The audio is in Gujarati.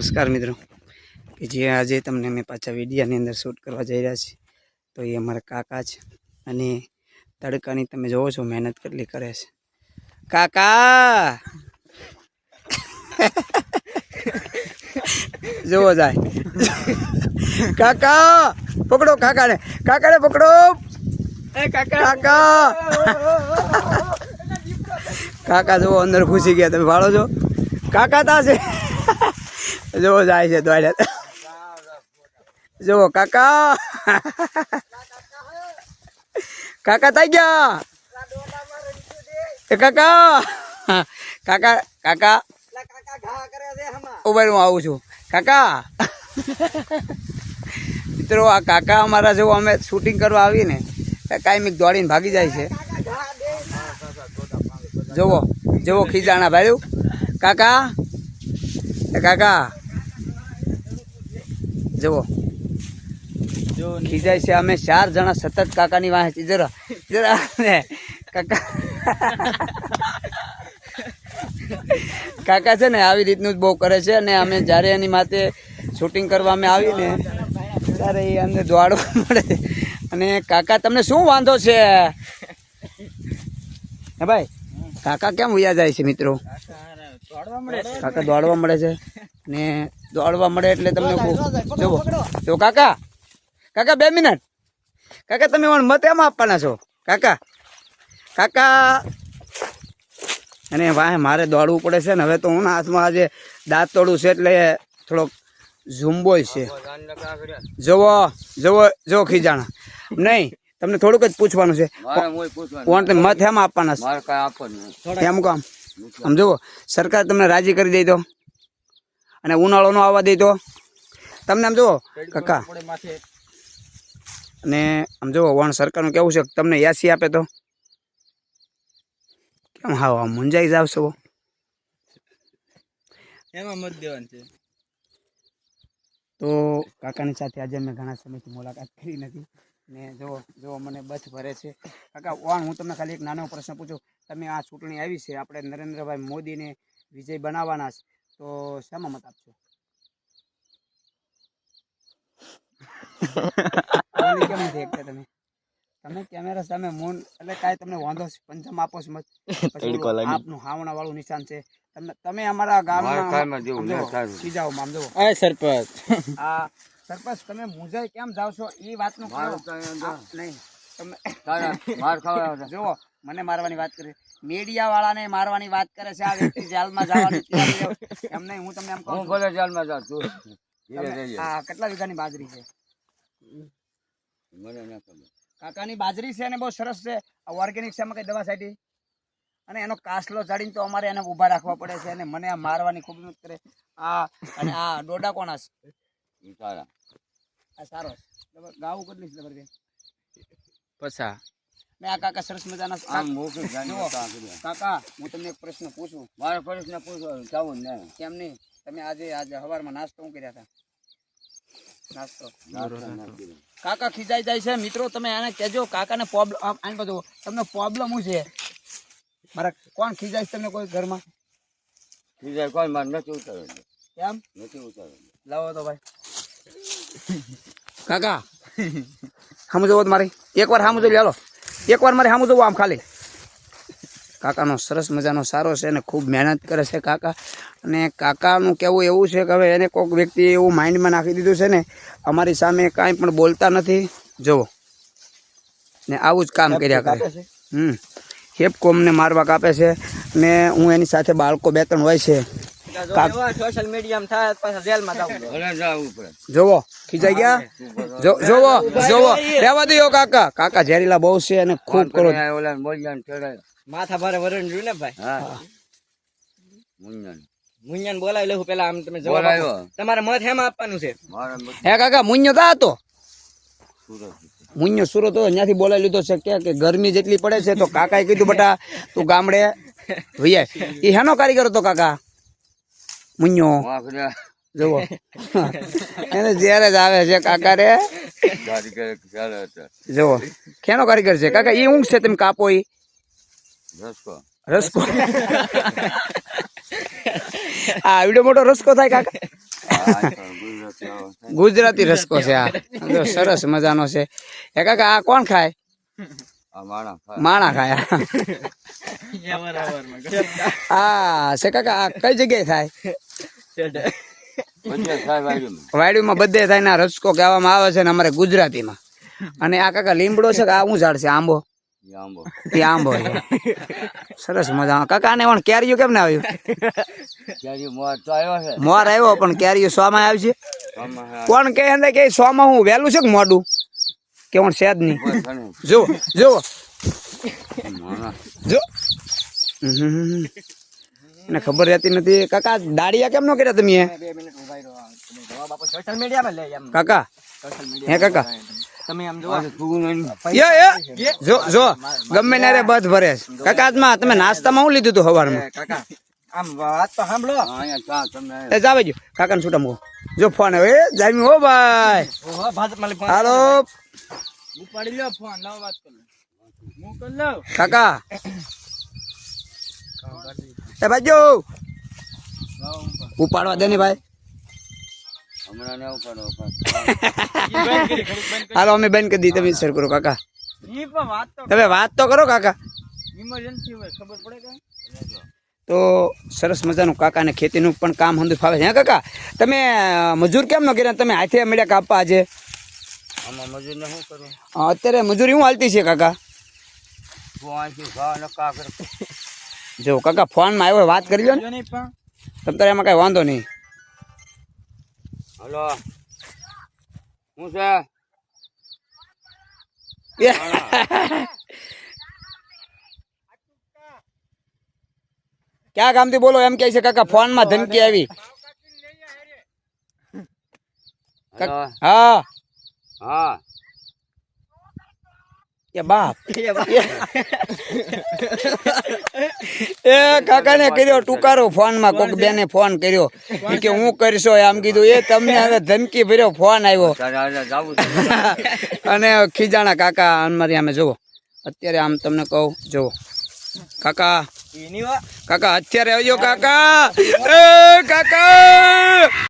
નમસ્કાર મિત્રો. કે જે આજે તમને મેં પાછા વિડીયાની અંદર શૂટ કરવા જઈ રહ્યા છીએ તો એ અમારા કાકા છે અને તડકાની તમે જોવો છો મહેનત કેટલી કરે છે. કાકા! જોવો જાય. કાકા! પકડો કાકાને. કાકાને પકડો. કાકા! કાકા! જોવો અંદર ઘૂસી ગયા તમે ભાળો છો. કાકા તા છે. જુઓ, જાય છે દોડ્યા જુઓ, કાકા. કાકા થઈ ગયા. કાકા. કાકા કાકા. ઊભા હું આવું છું. કાકા. મિત્રો, આ કાકા અમારા જો અમે શૂટિંગ કરવા આવીને કાયમિક દોડીને ભાગી જાય છે. જુઓ જુઓ, ખીજાણા ભાઈ કાકા. કાકા. જુઓ. ખીજાય છે અમે ચાર જણા સતત કાકાની વાંહે છે. જરા જરા કાકા કાકા છે ને આવી રીતનું જ બહુ કરે છે અને અમે જ્યારે એની માથે શૂટિંગ કરવા અમે આવીને ત્યારે એ અમને દોડવા મળે. અને કાકા તમને શું વાંધો છે? હે ભાઈ કાકા કેમ ઉયા જાય છે મિત્રો? કાકા દોડવા મળે છે ને દોડવા મળે એટલે તમને જુઓ. જો કાકા. કાકા બે મિનિટ. કાકા તમે મને મત એમાં આપવાના છો? કાકા. કાકા. અને વાહ મારે દોડવું પડે છે ને હવે તો હું હાથમાં આજે દાંત તોડું છે એટલે થોડોક ઝુંબોય છે. જુઓ જુઓ જો ખીજાણા. નહીં તમને થોડુંક જ પૂછવાનું છે. કોણ તમે મત એમ આપવાના છે. એમ કામ? આમ જુઓ સરકાર તમને રાજી કરી દઈ દો અને ઉનાળો નો આવવા દો તમને આમ જુઓ કાકા. અને આમ જુઓ વણ સરકારનું કેવું છે તમને યાસી આપે તો. કેમ હા આમ મુંજાઈ જાવ છો? એમાં મત દેવાનું છે. તો કાકાની સાથે આજે મેં ઘણા સમયથી મુલાકાત કરી નથી. ને જો જો મને બથ ભરે છે. કાકા ઓણ હું તમને ખાલી એક નાનો પ્રશ્ન પૂછું. તમે આ ચૂંટણી આવી છે આપણે નરેન્દ્રભાઈ મોદીને વિજય બનાવવાના છે. તો શામાં મત આપશો કેમ દેખતા તમે? તમે કેમેરા સામે મૂન એટલે કાંઈ તમને વાંધો છે પંચમ આપો છો મત. આપનું હાવણા વાળું નિશાન છે. તમે તમે અમારા મારા ગામના સીધાઓ આમ જુઓ. અરે સરપંચ. આ સરપંચ તમે મુંજાઈ કેમ જાવ છો? એ વાતનું મારું કરો. નહીં તમે માર ખાવા જુઓ મને મારવાની વાત કરે. મીડિયા વાળાને મારવાની વાત કરે છે આ વ્યક્તિ જેલમાં જવાની તૈયારી છે. એમ નહીં હું તમને એમ કહું હું ભલે જેલમાં જા તું ધીરે તમે જઈએ આ કેટલા વીઘાની બાજરી છે? મને ના ખબર. કાકાની બાજરી છે ને બહુ સરસ છે. ઓર્ગેનિક છે એમાં કઈ દવા છાંટી? અને એનો કાસલો ચડીને તો અમારે એને ઊભા રાખવા પડે છે અને મને આ મારવાની ખૂબ મત કરે. આ અને આ ડોડા કોના છે આ સારો ગાવું કેટલી છે બરાબર પછા. ને આ કાકા સરસ મજાના આમ મોકલી. કાકા હું તમને એક પ્રશ્ન પૂછું. મારે પ્રશ્ન પૂછવા જાઉં ને. કેમ નહીં? તમે આજે આજે સવારમાં નાસ્તો શું કર્યા હતા? નાસ્તો. કાકા ખીજાઈ જાય છે. મિત્રો તમે એને કહેજો કાકાને પ્રોબ્લેમ આને બધું તમને પ્રોબ્લેમ શું છે? મારા કોણ ખીજાય છે તમને કોઈ ઘરમાં? ખીજાય કોઈ મારે નથી ઉતારેલું કેમ નથી ઉતારેલું લાવો તો ભાઈ. કાકા સમજો જોવો મારી. મારી એકવાર સામું લે લો એકવાર મારે સામું જોવું આમ ખાલી. કાકાનો સરસ મજાનો સારો છે અને ખૂબ મહેનત કરે છે કાકા. અને કાકાનું કહેવું એવું છે કે હવે એને કોઈક વ્યક્તિ એવું માઇન્ડમાં નાખી દીધું છે ને અમારી સામે કાંઈ પણ બોલતા નથી. જુઓ. ને આવું જ કામ કર્યા કરે. હમ. હેપકોમને મારવા કાપે છે ને હું એની સાથે બાળકો બે ત્રણ હોય છે. સોશિયલ મીડિયામાં થાય જેલમાં જવું ભલે જવું પડે. જોવો ખીજાઈ ગયા? જોવો જોવો. રહેવા દો કાકા. કાકા ઝેરીલા બહુ છે અને ખૂબ કરો. માથા ભારે વરણ જોયું ને ભાઈ? મુંજન મુંજન બોલાવી લેવું પેલા આમ તમે જવાબ તમારે મત હેમાં આપવાનું છે? હે કાકા મુન્યો તા હતો? મુન્યો સુરત હતો ત્યાંથી બોલાવી લીધો છે કે કે ગરમી જેટલી પડે છે તો કાકાએ કીધું બટા તું ગામડે ભૈયા એ હેનો કારીગર હતો કાકા? મુન્યો. જુઓ. એને જ્યારે જ આવે છે કાકા રે. જુઓ. કેનો કારીગર છે? કાકા એ ઊંઘ છે તમે કાપો એ રસકો. રસકો. આ એવડો મોટો રસકો થાય કાકા. ગુજરાતી રસકો છે આ. સરસ મજાનો છે. એ કાકા આ કોણ ખાય? માણા ખાય. હા છે કાકા આ કઈ જગ્યાએ થાય? વાડીમાં બધે થાય ના રસકો કહેવામાં આવે છે ને અમારે ગુજરાતીમાં. અને આ કાકા લીમડો છે કે આ શું ઝાડ છે? આંબો. એ આંબો સરસ મજા કાકા ને પણ કેરીઓ કેમ ને આવ્યું મોર આવ્યો પણ કેરીઓ સોમાં આવી છે? કોણ કે અંદર કે સોમાં હું વહેલું છે કે મોડું? કે પણ છે જ નહીં. જુઓ જો જો હમ. એને ખબર રહેતી નથી. કાકા દાડિયા કેમ નો કર્યા તમે બે મિનિટ ઊભા રહ્યો તમે જવાબ આપો. સોશિયલ મીડિયામાં લે એમ. કાકા. સોશિયલ હે કાકા. તમે આમ જો જો. ગમે ને રે બધ ભરે કાકા આજમાં તમે નાસ્તામાં હું લીધું તું સવારમાં કાકા આમ વાત તો સાંભળો. એ જાવે જો કાકાને છૂટા મૂકો. જો ફોન હવે જામી હો ભાઈ. ઓહો ભાજપમાં ફોન હાલો. ઉપાડી લ્યો ફોન લાવ વાત કર હું કર લઉં. કાકા. એ ભાઈ જો ઉપાડવા દે ને ભાઈ. હાલો અમે બંધ કરી દી તમે સર કરો કાકા. ઈ પણ વાત તો તમે વાત તો કરો કાકા. ઇમરજન્સી હોય ખબર પડે કે તો સરસ મજાનું કાકાને ખેતીનું પણ કામ હંધુ ફાવે છે કાકા? તમે મજૂર કેમ ન કર્યા? તમે હાથે મળ્યા કાપવા આજે? અત્યારે મજૂરી શું હાલતી છે કાકા? જો કાકા ફોનમાં આવ્યો વાત કરી લો ને. જો નહીં પણ. તમ તારે એમાં કઈ વાંધો નહીં. હલો. શું છે? ક્યાં કામથી બોલો એમ કહે છે કાકા ફોનમાં ધમકી આવી. હલો. હા. હા. એ બાપ. એ કાકાને કર્યો ટુકારો ફોનમાં કોક બેને ફોન કર્યો. કે હું કરશો એમ કીધું. એ તમને હવે ધમકી ભર્યો ફોન આવ્યો. અને ખીજાણા કાકા અમારી અમે જુઓ. અત્યારે આમ તમને કહું જુઓ. કાકા. કાકા અત્યારે આવજો કાકા. એ કાકા!